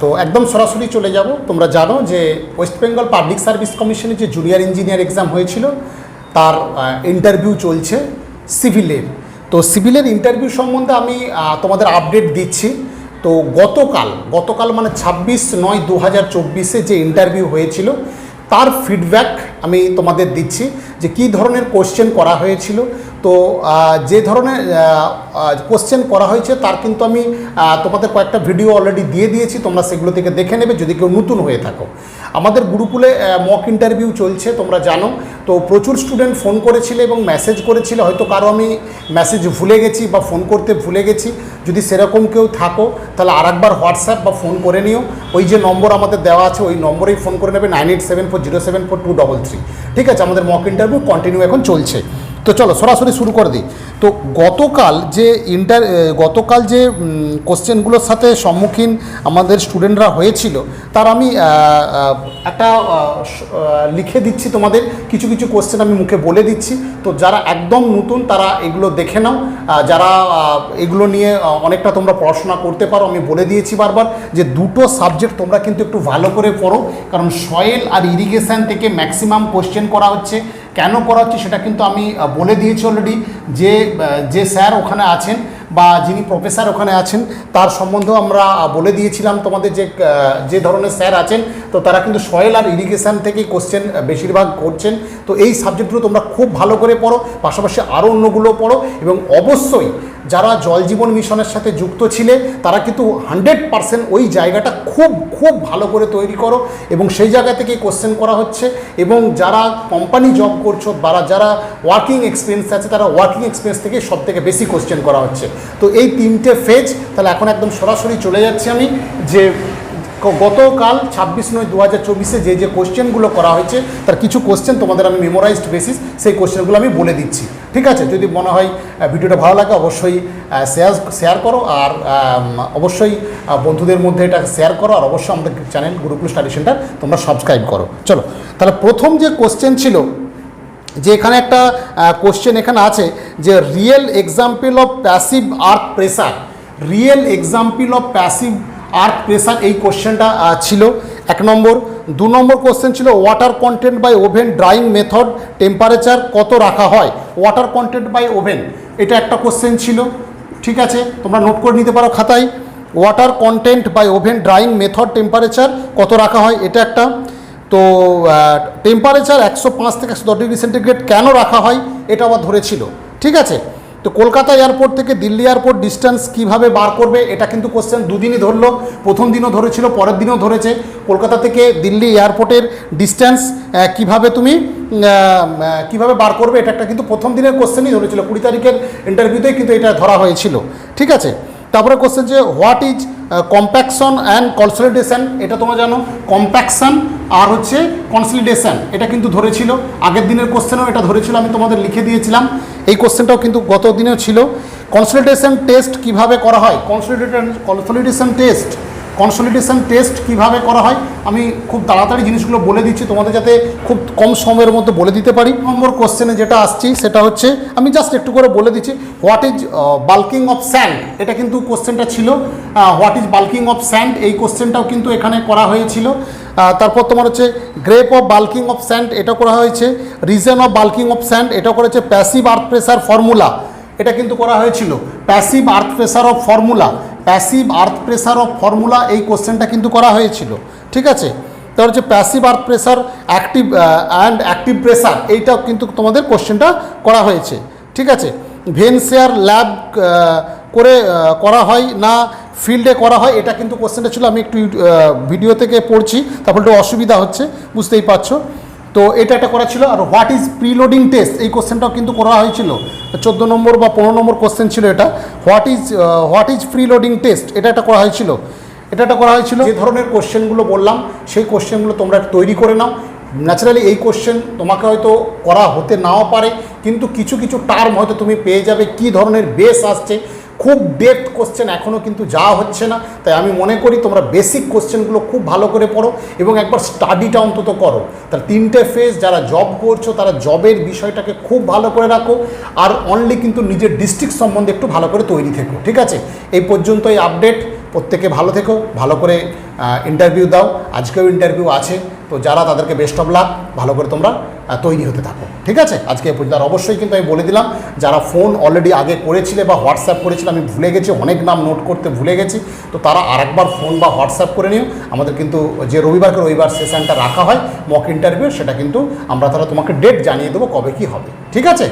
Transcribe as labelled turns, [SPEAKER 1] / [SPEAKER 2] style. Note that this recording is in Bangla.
[SPEAKER 1] তো একদম সরাসরি চলে যাব। তোমরা জানো যে ওয়েস্ট বেঙ্গল পাবলিক সার্ভিস কমিশনের যে জুনিয়র ইঞ্জিনিয়ার এক্সাম হয়েছিল, তার ইন্টারভিউ চলছে সিভিলের তো সিভিলের ইন্টারভিউ সম্বন্ধে আমি তোমাদের আপডেট দিচ্ছি। তো গতকাল গতকাল মানে ছাব্বিশ নয় দু হাজার চব্বিশে যে ইন্টারভিউ হয়েছিল, তার ফিডব্যাক আমি তোমাদের দিচ্ছি। যে কী ধরনের কোশ্চেন করা হয়েছিল। তো যে ধরনের কোশ্চেন করা হয়েছে তার কিন্তু আমি তোমাদের কয়েকটা ভিডিও অলরেডি দিয়ে দিয়েছি, তোমরা সেগুলো থেকে দেখে নেবে, যদি কেউ নতুন হয়ে থাকো। আমাদের গুরুকুলে মক ইন্টারভিউ চলছে, তোমরা জানো। তো প্রচুর স্টুডেন্ট ফোন করেছিলে এবং মেসেজ করেছিলে, হয়তো কারও আমি মেসেজ ভুলে গেছি বা ফোন করতে ভুলে গেছি। যদি সেরকম কেউ থাকো, তাহলে আর একবার হোয়াটসঅ্যাপ বা ফোন করে নিও। ওই যে নম্বর আমাদের দেওয়া আছে, ওই নম্বরেই ফোন করে নেবে nine eight seven four zero seven four two double three ঠিক আছে, আমাদের মক ইন্টারভিউ কন্টিনিউ এখন চলছে। তো চলো, সরাসরি শুরু করে দিই। তো গতকাল যে ইন্টার গতকাল যে কোশ্চেনগুলোর সাথে সম্মুখীন আমাদের স্টুডেন্টরা হয়েছিল, তার আমি একটা লিখে দিচ্ছি তোমাদের। কিছু কিছু কোশ্চেন আমি মুখে বলে দিচ্ছি। তো যারা একদম নতুন, তারা এগুলো দেখে নাও। যারা এগুলো নিয়ে অনেকটা তোমরা পড়াশোনা করতে পারো, আমি বলে দিয়েছি বারবার যে দুটো সাবজেক্ট তোমরা কিন্তু একটু ভালো করে পড়ো। কারণ সয়েল আর ইরিগেশন থেকে ম্যাক্সিমাম কোশ্চেন করা হচ্ছে। কেন করাচ্ছি সেটা কিন্তু আমি বলে দিয়েছি অলরেডি যে যে স্যার ওখানে আছেন বা যিনি প্রফেসর ওখানে আছেন, তার সম্বন্ধেও আমরা বলে দিয়েছিলাম তোমাদের যে যে ধরনের স্যার আছেন, তো তারা কিন্তু সয়েল আর ইরিগেশন থেকেই কোশ্চেন বেশিরভাগ করছেন। তো এই সাবজেক্টগুলো তোমরা খুব ভালো করে পড়ো, পাশাপাশি আরও অন্যগুলো পড়ো এবং অবশ্যই যারা জল জীবন মিশনের সাথে যুক্ত ছিলে, তারা কিন্তু হান্ড্রেড পারসেন্ট ওই জায়গাটা খুব খুব ভালো করে তৈরি করো এবং সেই জায়গা থেকেই কোশ্চেন করা হচ্ছে এবং যারা কোম্পানি জব করছ বা যারা ওয়ার্কিং এক্সপিরিয়েন্স আছে, তারা ওয়ার্কিং এক্সপিরিয়েন্স থেকে সব থেকে বেশি কোশ্চেন করা হচ্ছে। তো এই তিনটে ফেজ তাহলে এখন একদম সরাসরি চলে যাচ্ছি আমি, যে গতকাল ছাব্বিশ নয় দু হাজার চব্বিশে যে যে কোশ্চেনগুলো করা হয়েছে, তার কিছু কোশ্চেন তোমাদের আমি মেমোরাইজড বেসিস সেই কোশ্চেনগুলো আমি বলে দিচ্ছি। ঠিক আছে? যদি মনে হয় ভিডিওটা ভালো লাগে, অবশ্যই শেয়ার শেয়ার করো, আর অবশ্যই বন্ধুদের মধ্যে এটা শেয়ার করো, আর অবশ্যই আমাদের চ্যানেল গুরুকুল স্টাডি সেন্টার তোমরা সাবস্ক্রাইব করো। চলো, তাহলে প্রথম যে কোশ্চেন ছিল যে এখানে একটা কোশ্চেন এখানে আছে যে real example of passive earth pressure real example of passive earth pressure এই কোশ্চেনটা ছিল। এক নম্বর। দু নম্বর কোশ্চেন ছিল water content by oven drying method temperature কত রাখা হয়? ওয়াটার কন্টেন্ট বাই ওভেন এটা একটা কোশ্চেন ছিল। ঠিক আছে? তোমরা নোট করে নিতে পারো খাতায়। Water content by oven drying method temperature কত রাখা হয়? এটা একটা। তো টেম্পারেচার একশো পাঁচ থেকে একশো দশ ডিগ্রি সেন্টিগ্রেড কেন রাখা হয়, এটা আবার ধরেছিল। ঠিক আছে? তো কলকাতা এয়ারপোর্ট থেকে দিল্লি এয়ারপোর্ট ডিস্টেন্স কীভাবে বার করবে, এটা কিন্তু কোশ্চেন দুদিনই ধরলো। প্রথম দিনও ধরেছিল, পরের দিনও ধরেছে। কলকাতা থেকে দিল্লি এয়ারপোর্টের ডিস্টেন্স কীভাবে তুমি কীভাবে বার করবে, এটা একটা কিন্তু প্রথম দিনের কোশ্চেনই ধরেছিল। কুড়ি তারিখের ইন্টারভিউতেই কিন্তু এটা ধরা হয়েছিল। ঠিক আছে? তারপরে কোশ্চেন যে what is compaction and consolidation এটা তোমরা জানো। কম্প্যাকশন আর হচ্ছে কনসলিডেশন এটা কিন্তু ধরেছিল। আগের দিনের কোশ্চেনও এটা ধরেছিল, আমি তোমাদের লিখে দিয়েছিলাম। এই কোশ্চেনটাও কিন্তু গত দিনেও ছিল। কনসলিডেশন টেস্ট কীভাবে করা হয়? Consolidation consolidation test consolidation test কীভাবে করা হয়, আমি খুব তাড়াতাড়ি জিনিসগুলো বলে দিচ্ছি, তোমাদের যাতে খুব কম সময়ের মধ্যে বলে দিতে পারি। নম্বর কোশ্চেনে যেটা আসছি, সেটা হচ্ছে, আমি জাস্ট একটু করে বলে দিচ্ছি what is bulking of sand এটা কিন্তু কোশ্চেনটা ছিল what is bulking of sand এই কোশ্চেনটাও কিন্তু এখানে করা হয়েছিল। তারপর তোমার হচ্ছে graph of bulking of sand এটা করা হয়েছে। Reason of bulking of sand এটা করেছে প্যাসিভ আর্থ প্রেসার ফর্মুলা এটা কিন্তু করা হয়েছিল। Passive earth pressure of formula passive earth pressure of formula এই কোশ্চেনটা কিন্তু করা হয়েছিল। ঠিক আছে? তার হচ্ছে passive earth pressure active and active pressure এইটাও কিন্তু তোমাদের কোশ্চেনটা করা হয়েছে। ঠিক আছে? ভেনসেয়ার ল্যাব করে করা হয় না ফিল্ডে করা হয়, এটা কিন্তু কোশ্চেনটা ছিল, আমি একটু ভিডিও থেকে পড়ছি। তারপর একটু অসুবিধা হচ্ছে, বুঝতেই পারছ? তো এটা একটা করা ছিল, আর হোয়াট ইজ প্রিলোডিং টেস্ট এই কোশ্চেনটাও কিন্তু করা হয়েছিল। চোদ্দ নম্বর বা পনেরো নম্বর কোশ্চেন ছিল এটা। What is what is preloading test এটা একটা করা হয়েছিল। এটা একটা করা হয়েছিল। যে ধরনের কোশ্চেনগুলো বললাম, সেই কোশ্চেনগুলো তোমরা তৈরি করে নাও। ন্যাচারালি এই কোশ্চেন তোমাকে হয়তো করা হতে নাও পারে, কিন্তু কিছু কিছু টার্ম হয়তো তুমি পেয়ে যাবে, কি ধরনের বেস আসছে খুব ডেপথ কোশ্চেন এখনও কিন্তু যাওয়া হচ্ছে না। তাই আমি মনে করি তোমরা বেসিক কোশ্চেনগুলো খুব ভালো করে পড়ো এবং একবার স্টাডিটা অন্তত করো। তার তিনটে ফেজ যারা জব করছ, তারা জবের বিষয়টাকে খুব ভালো করে রাখো আর অনলি কিন্তু নিজের ডিস্ট্রিক্ট সম্বন্ধে একটু ভালো করে তৈরি থেকো। ঠিক আছে? এই পর্যন্ত এই আপডেট প্রত্যেকে ভালো থেকো, ভালো করে ইন্টারভিউ দাও। আজকেও ইন্টারভিউ আছে, তো যারা তাদেরকে বেস্ট অফ লাক ভালো করে তোমরা তৈরি হতে থাকো। ঠিক আছে? আজকে এ পর্যন্ত। অবশ্যই কিন্তু আমি বলে দিলাম, যারা ফোন অলরেডি আগে করেছিলে বা হোয়াটসঅ্যাপ করেছিলে, আমি ভুলে গেছি, অনেক নাম নোট করতে ভুলে গেছি, তো তারা আরেকবার ফোন বা হোয়াটসঅ্যাপ করে নিও। আমাদের কিন্তু যে রবিবারকে রবিবার সেশনটা রাখা হয় মক ইন্টারভিউ সেটা কিন্তু আমরা তারা তোমাকে ডেট জানিয়ে দেবো কবে কি হবে। ঠিক আছে?